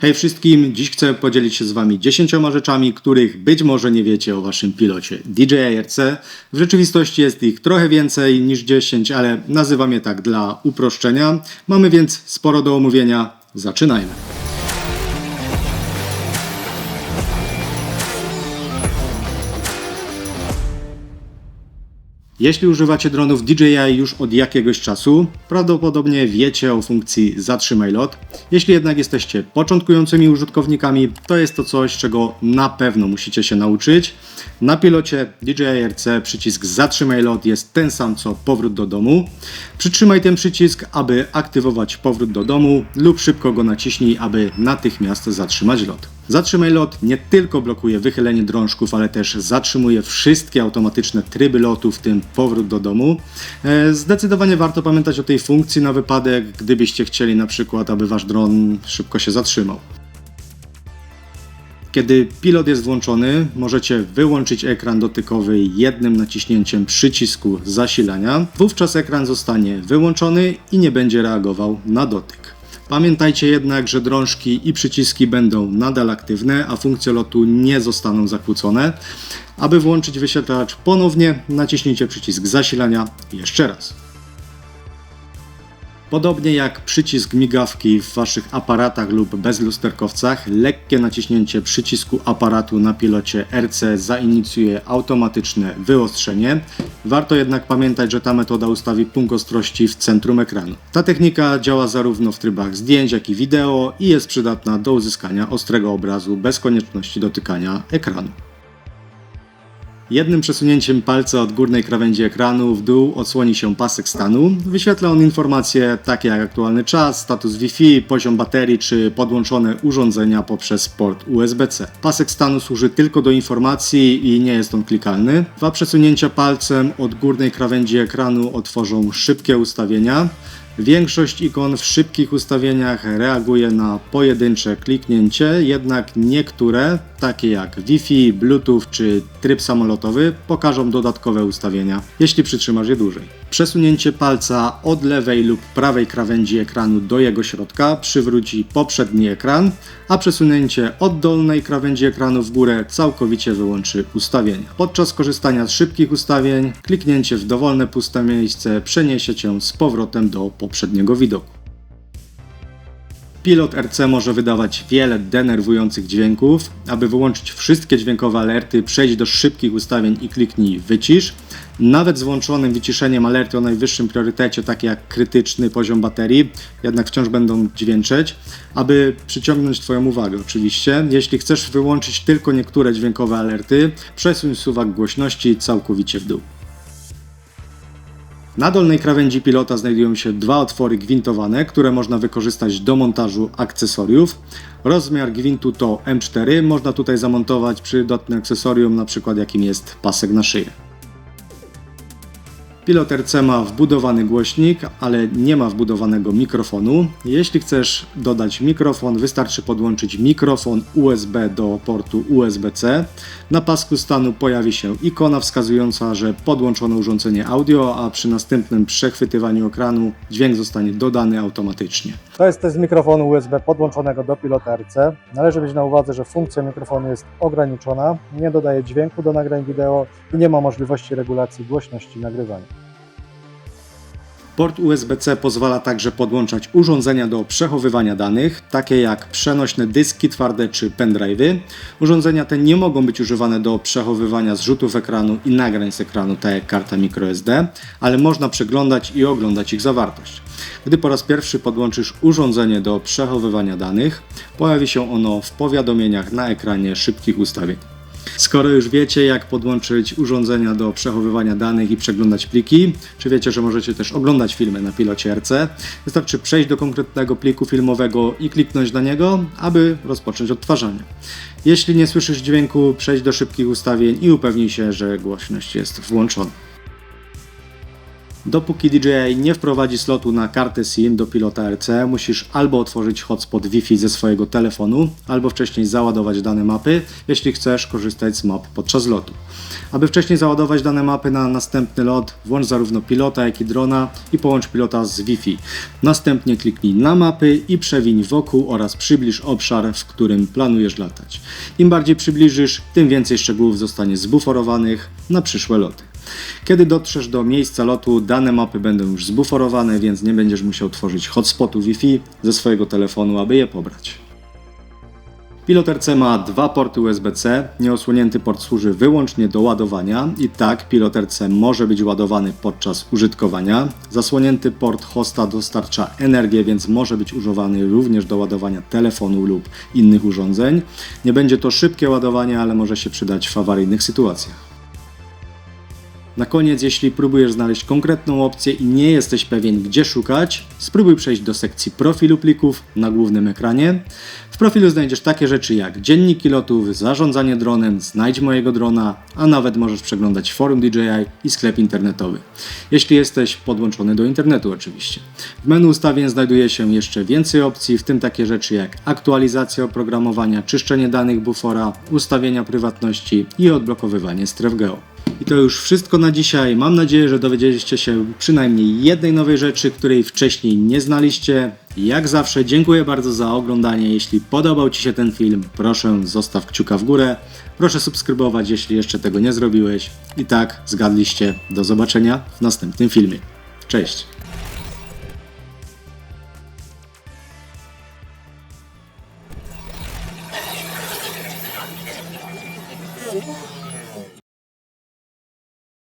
Hej wszystkim, dziś chcę podzielić się z Wami 10 rzeczami, których być może nie wiecie o Waszym pilocie DJI-RC. W rzeczywistości jest ich trochę więcej niż 10, ale nazywam je tak dla uproszczenia. Mamy więc sporo do omówienia. Zaczynajmy. Jeśli używacie dronów DJI już od jakiegoś czasu, prawdopodobnie wiecie o funkcji zatrzymaj lot. Jeśli jednak jesteście początkującymi użytkownikami, to jest to coś, czego na pewno musicie się nauczyć. Na pilocie DJI RC przycisk zatrzymaj lot jest ten sam co powrót do domu. Przytrzymaj ten przycisk, aby aktywować powrót do domu lub szybko go naciśnij, aby natychmiast zatrzymać lot. Zatrzymaj lot nie tylko blokuje wychylenie drążków, ale też zatrzymuje wszystkie automatyczne tryby lotu, w tym powrót do domu. E, Zdecydowanie warto pamiętać o tej funkcji na wypadek, gdybyście chcieli na przykład, aby wasz dron szybko się zatrzymał. Kiedy pilot jest włączony, możecie wyłączyć ekran dotykowy jednym naciśnięciem przycisku zasilania. Wówczas ekran zostanie wyłączony i nie będzie reagował na dotyk. Pamiętajcie jednak, że drążki i przyciski będą nadal aktywne, a funkcje lotu nie zostaną zakłócone. Aby włączyć wyświetlacz ponownie, naciśnijcie przycisk zasilania jeszcze raz. Podobnie jak przycisk migawki w Waszych aparatach lub bezlusterkowcach, lekkie naciśnięcie przycisku aparatu na pilocie RC zainicjuje automatyczne wyostrzenie. Warto jednak pamiętać, że ta metoda ustawi punkt ostrości w centrum ekranu. Ta technika działa zarówno w trybach zdjęć, jak i wideo i jest przydatna do uzyskania ostrego obrazu bez konieczności dotykania ekranu. Jednym przesunięciem palca od górnej krawędzi ekranu w dół odsłoni się pasek stanu. Wyświetla on informacje takie jak aktualny czas, status Wi-Fi, poziom baterii czy podłączone urządzenia poprzez port USB-C. Pasek stanu służy tylko do informacji i nie jest on klikalny. Dwa przesunięcia palcem od górnej krawędzi ekranu otworzą szybkie ustawienia. Większość ikon w szybkich ustawieniach reaguje na pojedyncze kliknięcie, jednak niektóre, takie jak Wi-Fi, Bluetooth czy tryb samolotowy, pokażą dodatkowe ustawienia, jeśli przytrzymasz je dłużej. Przesunięcie palca od lewej lub prawej krawędzi ekranu do jego środka przywróci poprzedni ekran, a przesunięcie od dolnej krawędzi ekranu w górę całkowicie wyłączy ustawienia. Podczas korzystania z szybkich ustawień, kliknięcie w dowolne puste miejsce przeniesie cię z powrotem do poprzedniego widoku. Pilot RC może wydawać wiele denerwujących dźwięków. Aby wyłączyć wszystkie dźwiękowe alerty, przejdź do szybkich ustawień i kliknij wycisz. Nawet z włączonym wyciszeniem alerty o najwyższym priorytecie, takie jak krytyczny poziom baterii, jednak wciąż będą dźwięczeć, aby przyciągnąć Twoją uwagę oczywiście. Jeśli chcesz wyłączyć tylko niektóre dźwiękowe alerty, przesuń suwak głośności całkowicie w dół. Na dolnej krawędzi pilota znajdują się dwa otwory gwintowane, które można wykorzystać do montażu akcesoriów. Rozmiar gwintu to M4, można tutaj zamontować przydatne akcesorium, np. jakim jest pasek na szyję. Pilot RC ma wbudowany głośnik, ale nie ma wbudowanego mikrofonu. Jeśli chcesz dodać mikrofon, wystarczy podłączyć mikrofon USB do portu USB-C. Na pasku stanu pojawi się ikona wskazująca, że podłączono urządzenie audio, a przy następnym przechwytywaniu ekranu dźwięk zostanie dodany automatycznie. To jest test mikrofonu USB podłączonego do pilota RC. Należy mieć na uwadze, że funkcja mikrofonu jest ograniczona, nie dodaje dźwięku do nagrań wideo i nie ma możliwości regulacji głośności nagrywania. Port USB-C pozwala także podłączać urządzenia do przechowywania danych, takie jak przenośne dyski twarde czy pendrive'y. Urządzenia te nie mogą być używane do przechowywania zrzutów ekranu i nagrań z ekranu, tak jak karta microSD, ale można przeglądać i oglądać ich zawartość. Gdy po raz pierwszy podłączysz urządzenie do przechowywania danych, pojawi się ono w powiadomieniach na ekranie szybkich ustawień. Skoro już wiecie, jak podłączyć urządzenia do przechowywania danych i przeglądać pliki, czy wiecie, że możecie też oglądać filmy na pilocie RC, wystarczy przejść do konkretnego pliku filmowego i kliknąć na niego, aby rozpocząć odtwarzanie. Jeśli nie słyszysz dźwięku, przejdź do szybkich ustawień i upewnij się, że głośność jest włączona. Dopóki DJI nie wprowadzi slotu na kartę SIM do pilota RC, musisz albo otworzyć hotspot Wi-Fi ze swojego telefonu, albo wcześniej załadować dane mapy, jeśli chcesz korzystać z map podczas lotu. Aby wcześniej załadować dane mapy na następny lot, włącz zarówno pilota, jak i drona i połącz pilota z Wi-Fi. Następnie kliknij na mapy i przewiń wokół oraz przybliż obszar, w którym planujesz latać. Im bardziej przybliżysz, tym więcej szczegółów zostanie zbuforowanych na przyszłe loty. Kiedy dotrzesz do miejsca lotu, dane mapy będą już zbuforowane, więc nie będziesz musiał tworzyć hotspotu Wi-Fi ze swojego telefonu, aby je pobrać. Pilot RC ma dwa porty USB-C. Nieosłonięty port służy wyłącznie do ładowania i tak pilot RC może być ładowany podczas użytkowania. Zasłonięty port hosta dostarcza energię, więc może być używany również do ładowania telefonu lub innych urządzeń. Nie będzie to szybkie ładowanie, ale może się przydać w awaryjnych sytuacjach. Na koniec, jeśli próbujesz znaleźć konkretną opcję i nie jesteś pewien, gdzie szukać, spróbuj przejść do sekcji profilu plików na głównym ekranie. W profilu znajdziesz takie rzeczy jak dzienniki lotów, zarządzanie dronem, znajdź mojego drona, a nawet możesz przeglądać forum DJI i sklep internetowy. Jeśli jesteś podłączony do internetu oczywiście. W menu ustawień znajduje się jeszcze więcej opcji, w tym takie rzeczy jak aktualizacja oprogramowania, czyszczenie danych bufora, ustawienia prywatności i odblokowywanie stref geo. I to już wszystko na dzisiaj. Mam nadzieję, że dowiedzieliście się przynajmniej jednej nowej rzeczy, której wcześniej nie znaliście. Jak zawsze dziękuję bardzo za oglądanie. Jeśli podobał Ci się ten film, proszę zostaw kciuka w górę. Proszę subskrybować, jeśli jeszcze tego nie zrobiłeś. I tak, zgadliście. Do zobaczenia w następnym filmie. Cześć!